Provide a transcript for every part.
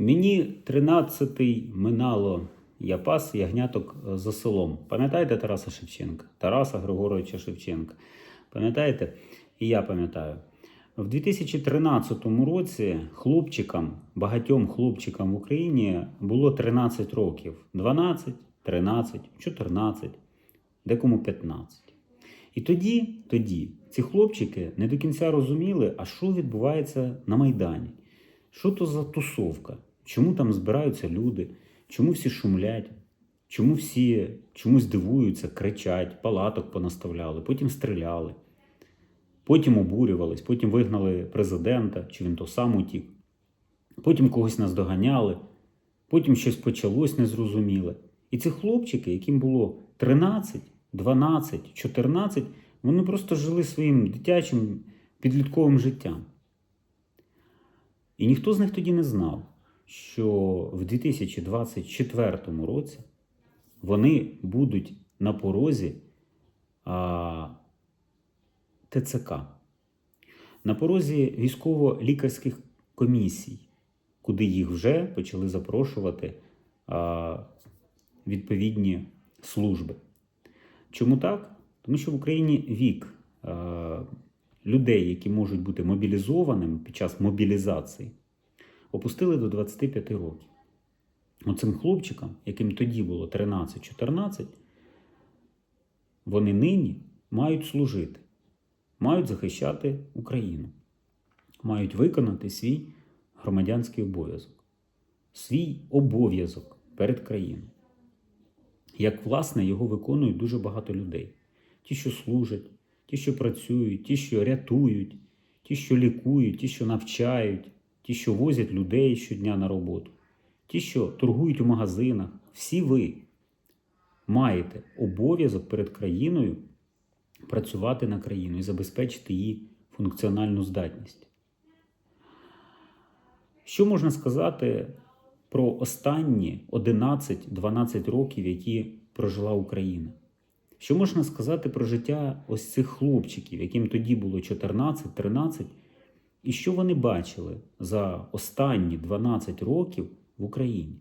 Мені 13-й минало, я пас ягняток е, за селом. Пам'ятаєте Тараса Шевченка? Тараса Григоровича Шевченка. Пам'ятаєте? І я пам'ятаю. В 2013 році хлопчикам, багатьом хлопчикам в Україні було 13 років: 12, 13, 14, декому 15. І тоді, тоді ці хлопчики не до кінця розуміли, а що відбувається на Майдані. Що то за тусовка? Чому там збираються люди? Чому всі шумлять? Чому всі чомусь дивуються, кричать, палаток понаставляли, потім стріляли, потім обурювались, потім вигнали президента, чи він то сам утік, потім когось наздоганяли, потім щось почалось незрозуміле. І ці хлопчики, яким було 13, 12, 14, вони просто жили своїм дитячим підлітковим життям. І ніхто з них тоді не знав, що в 2024 році вони будуть на порозі а, ТЦК, на порозі військово-лікарських комісій, куди їх вже почали запрошувати а, відповідні служби. Чому так? Тому що в Україні вік а, людей, які можуть бути мобілізованими під час мобілізації, опустили до 25 років. Оцим хлопчикам, яким тоді було 13-14, вони нині мають служити, мають захищати Україну, мають виконати свій громадянський обов'язок, свій обов'язок перед країною. Як, власне, його виконують дуже багато людей. Ті, що служать, ті, що працюють, ті, що рятують, ті, що лікують, ті, що навчають, ті, що возять людей щодня на роботу, ті, що торгують у магазинах, всі ви маєте обов'язок перед країною працювати на країну і забезпечити її функціональну здатність. Що можна сказати про останні 11-12 років, які прожила Україна? Що можна сказати про життя ось цих хлопчиків, яким тоді було 14-13, і що вони бачили за останні 12 років в Україні?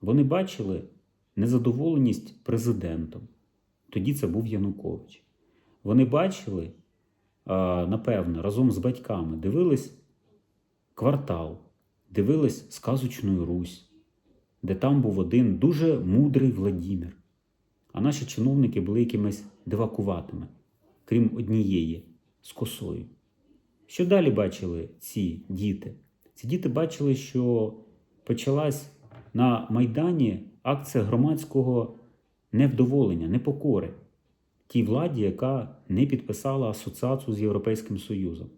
Вони бачили незадоволеність президентом. Тоді це був Янукович. Вони бачили, напевно, разом з батьками дивились квартал, дивились сказочну Русь, де там був один дуже мудрий Владімір. А наші чиновники були якимись дивакуватими, крім однієї з косою. Що далі бачили ці діти? Ці діти бачили, що почалась на Майдані акція громадського невдоволення, непокори тій владі, яка не підписала асоціацію з Європейським Союзом.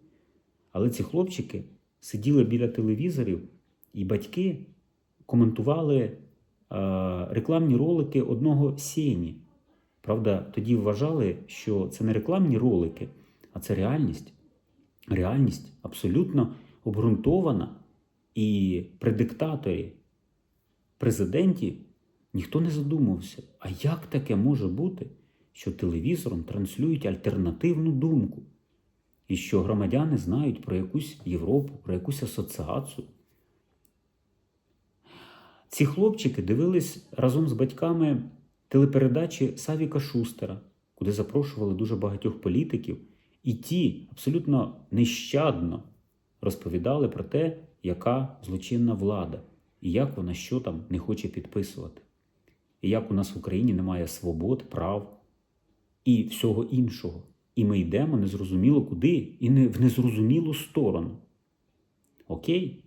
Але ці хлопчики сиділи біля телевізорів, і батьки коментували е, рекламні ролики одного Сєні. Правда, тоді вважали, що це не рекламні ролики, а це реальність. Реальність абсолютно обґрунтована. І при диктаторі президенті ніхто не задумався, а як таке може бути, що телевізором транслюють альтернативну думку, і що громадяни знають про якусь Європу, про якусь асоціацію. Ці хлопчики дивились разом з батьками телепередачі Савіка Шустера, куди запрошували дуже багатьох політиків, і ті абсолютно нещадно розповідали про те, яка злочинна влада, і як вона що там не хоче підписувати, і як у нас в Україні немає свобод, прав і всього іншого. І ми йдемо незрозуміло куди, і не в незрозумілу сторону. Окей?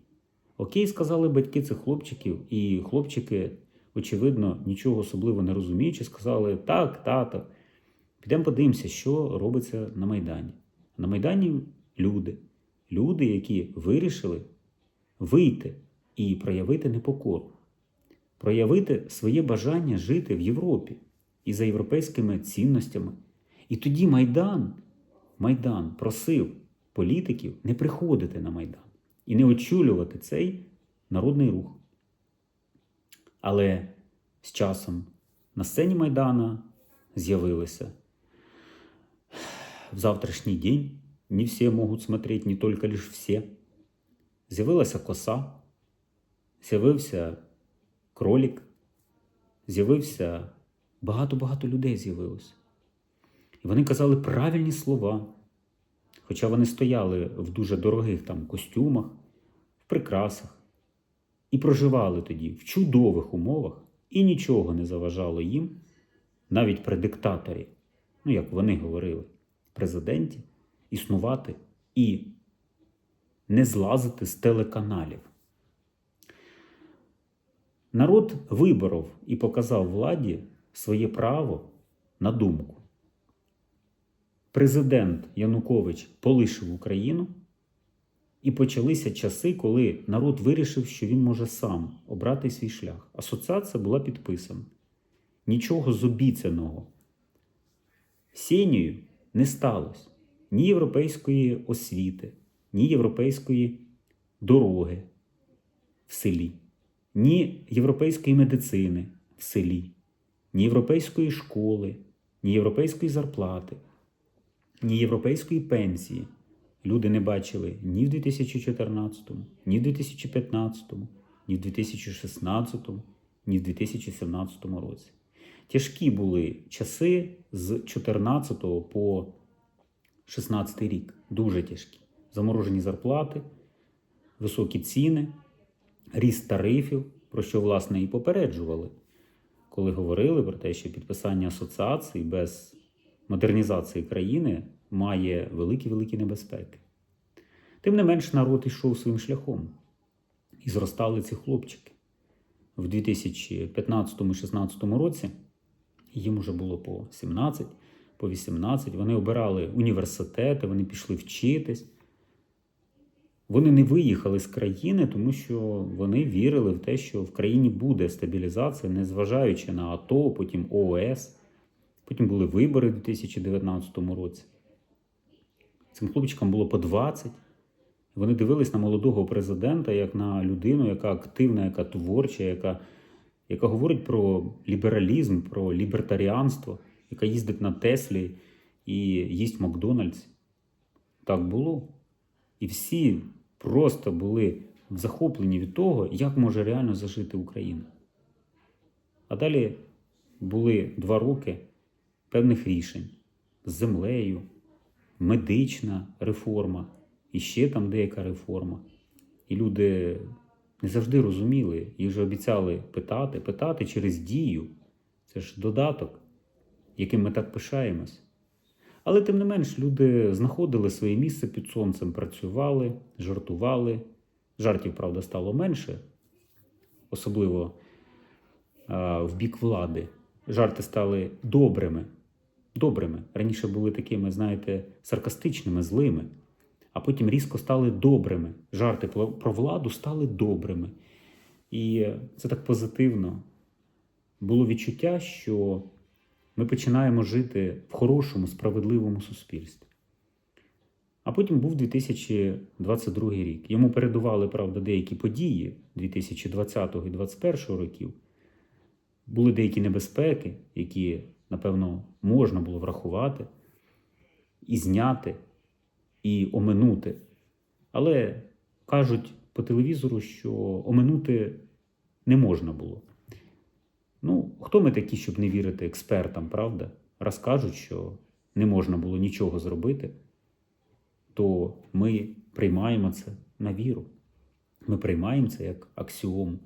Окей, сказали батьки цих хлопчиків, і хлопчики, очевидно, нічого особливо не розуміючи, сказали: так, тато, підемо подивимося, що робиться на Майдані. На Майдані люди, люди, які вирішили вийти і проявити непокору, проявити своє бажання жити в Європі і за європейськими цінностями. І тоді Майдан, Майдан просив політиків не приходити на Майдан і не очолювати цей народний рух. Але з часом на сцені Майдана з'явилися в завтрашній день не всі можуть смотреть, не тільки лише всі. З'явилася коса, з'явився кролік, з'явився багато-багато людей з'явилося. І вони казали правильні слова. Хоча вони стояли в дуже дорогих там костюмах, в прикрасах, і проживали тоді в чудових умовах, і нічого не заважало їм, навіть при диктаторі, ну як вони говорили, президенті, існувати і не злазити з телеканалів. Народ виборов і показав владі своє право на думку. Президент Янукович полишив Україну, і почалися часи, коли народ вирішив, що він може сам обрати свій шлях. Асоціація була підписана. Нічого з обіцяного Сінію не сталося ні європейської освіти, ні європейської дороги в селі, ні європейської медицини в селі, ні європейської школи, ні європейської зарплати, ні європейської пенсії. Люди не бачили ні в 2014, ні в 2015, ні в 2016, ні в 2017 році. Тяжкі були часи з 14 по 16 рік. Дуже тяжкі. Заморожені зарплати, високі ціни, ріст тарифів, про що, власне, і попереджували, коли говорили про те, що підписання асоціації без модернізації країни має великі-великі небезпеки. Тим не менш, народ йшов своїм шляхом. І зростали ці хлопчики. В 2015-16 році їм уже було по 17, по 18. Вони обирали університети, вони пішли вчитись. Вони не виїхали з країни, тому що вони вірили в те, що в країні буде стабілізація, незважаючи на АТО, потім ООС. Потім були вибори в 2019 році. Цим хлопчикам було по 20. Вони дивились на молодого президента як на людину, яка активна, яка творча, яка, яка говорить про лібералізм, про лібертаріанство, яка їздить на Теслі і їсть Макдональдс. Так було. І всі просто були захоплені від того, як може реально зажити Україна. А далі були два роки певних рішень з землею, медична реформа, і ще там деяка реформа. І люди не завжди розуміли, їх же обіцяли питати, питати через дію. Це ж додаток, яким ми так пишаємось. Але тим не менш, люди знаходили своє місце під сонцем, працювали, жартували. Жартів, правда, стало менше, особливо а, в бік влади. Жарти стали добрими. Добрими. Раніше були такими, знаєте, саркастичними, злими, а потім різко стали добрими. Жарти про владу стали добрими. І це так позитивно. Було відчуття, що ми починаємо жити в хорошому, справедливому суспільстві. А потім був 2022 рік. Йому передували, правда, деякі події 2020 і 2021 років. Були деякі небезпеки, які, напевно, можна було врахувати, і зняти, і оминути. Але кажуть по телевізору, що оминути не можна було. Ну, хто ми такі, щоб не вірити експертам, правда? Раз кажуть, що не можна було нічого зробити, то ми приймаємо це на віру. Ми приймаємо це як аксіому.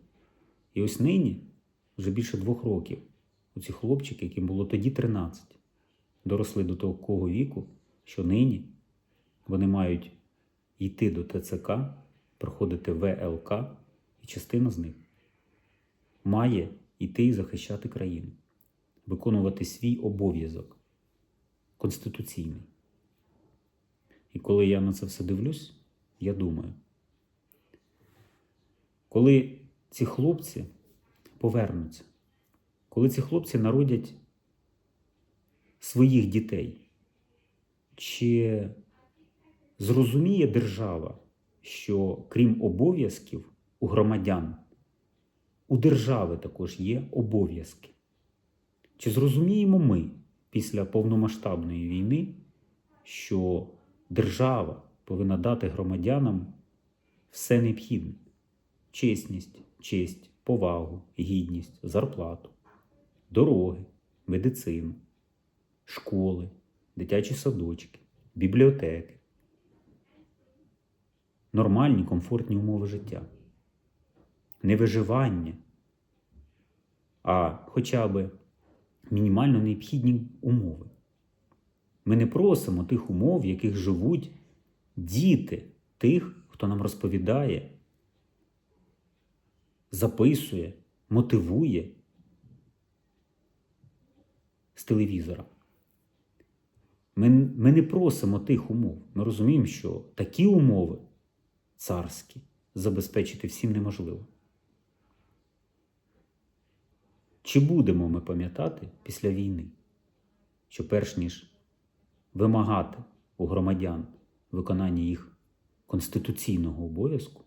І ось нині, вже більше двох років, оці хлопчики, яким було тоді 13, доросли до такого віку, що нині вони мають йти до ТЦК, проходити ВЛК, і частина з них має йти і захищати країну, виконувати свій обов'язок конституційний. І коли я на це все дивлюсь, я думаю, коли ці хлопці повернуться, коли ці хлопці народять своїх дітей, чи зрозуміє держава, що крім обов'язків у громадян, у держави також є обов'язки? Чи зрозуміємо ми після повномасштабної війни, що держава повинна дати громадянам все необхідне, чесність, честь, повагу, гідність, зарплату, дороги, медицину, школи, дитячі садочки, бібліотеки, нормальні комфортні умови життя, не виживання, а хоча б мінімально необхідні умови. Ми не просимо тих умов, в яких живуть діти тих, хто нам розповідає, записує, мотивує з телевізора. Ми, ми не просимо тих умов. Ми розуміємо, що такі умови царські забезпечити всім неможливо. Чи будемо ми пам'ятати після війни, що перш ніж вимагати у громадян виконання їх конституційного обов'язку,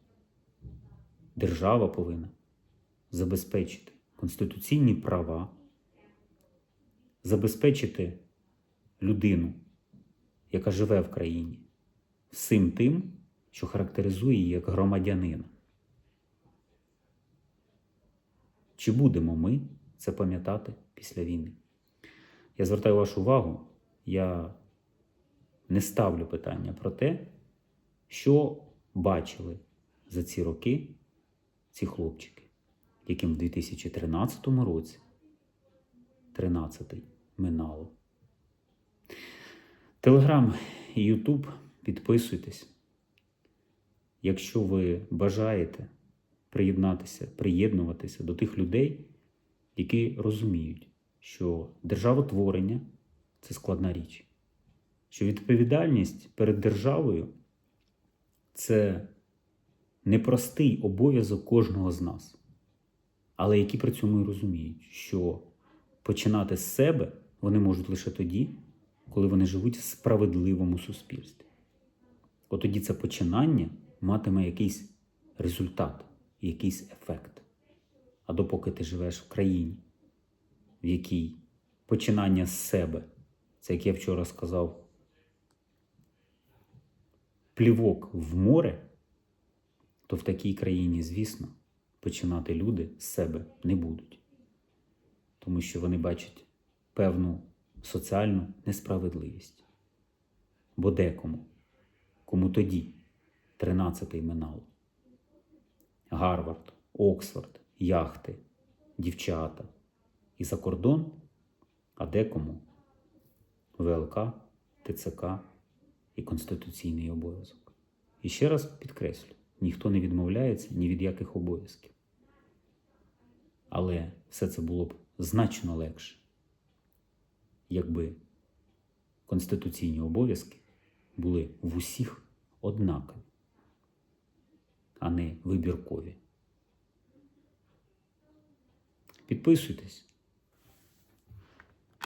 держава повинна забезпечити конституційні права, забезпечити людину, яка живе в країні, всім тим, що характеризує її як громадянина. Чи будемо ми це пам'ятати після війни? Я звертаю вашу увагу, я не ставлю питання про те, що бачили за ці роки ці хлопчики, яким в 2013 році 13-й минало. Телеграм і Ютуб підписуйтесь. Якщо ви бажаєте приєднатися, приєднуватися до тих людей, які розуміють, що державотворення це складна річ, що відповідальність перед державою це непростий обов'язок кожного з нас, але які при цьому і розуміють, що починати з себе вони можуть лише тоді, коли вони живуть в справедливому суспільстві. От тоді це починання матиме якийсь результат, якийсь ефект. А допоки ти живеш в країні, в якій починання з себе, це як я вчора сказав, плівок в море, то в такій країні, звісно, починати люди з себе не будуть. Тому що вони бачать певну соціальну несправедливість. Бо декому, кому тоді 13-й минало. Гарвард, Оксфорд, яхти, дівчата і за кордон, а декому ВЛК, ТЦК і конституційний обов'язок. І ще раз підкреслю: ніхто не відмовляється ні від яких обов'язків. Але все це було б значно легше, якби конституційні обов'язки були в усіх однакові, а не вибіркові. Підписуйтесь,